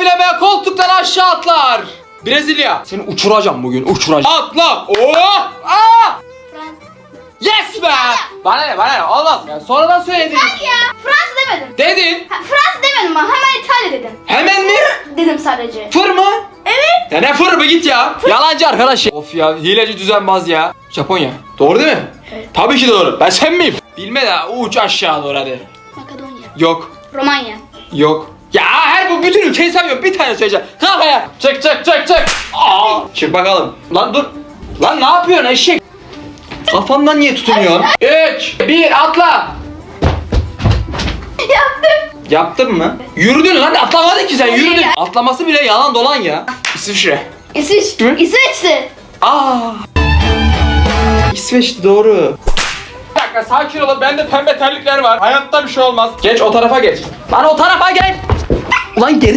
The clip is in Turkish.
bilemeye koltuktan aşağı atlar. Brezilya. Seni uçuracağım bugün uçuracağım. Atla. Oh. Aa. Fransa. Yes be. Bana ne bana ne olmaz. Ya sonradan söyledin. Ya Fransa demedim. Dedin. Ha, Fransa demedim ama hemen İtalya dedim. Hemen mi? Dedim sadece. Fır mı? Evet. Ya ne fır mı git ya. Yalancı arkadaş ya. Of ya hileci düzenbaz ya. Japonya. Doğru değil mi? Evet. Tabii ki doğru. Ben sen miyim? Bilme de uç aşağı doğru hadi. Makedonya. Yok. Romanya. Yok. Bu bütün ülkeyi sayıyorum. Bir tane söyleyeceğim. Kalk ayağa. Çık çık çık çık. Aa, çık bakalım. Lan dur. Lan ne yapıyorsun eşek? Kafandan niye tutunuyorsun? 3, 1 atla. Yaptım. Yaptın mı? Yürüdün lan atlamadın ki sen yürüdün. Atlaması bile yalan dolan ya. İsviçre. İsviç. Hı? İsveç'ti. Aa. İsveç'ti doğru. Bir dakika sakin olun bende pembe terlikler var. Hayatta bir şey olmaz. Geç o tarafa geç. Lan o tarafa geç. Ulan geri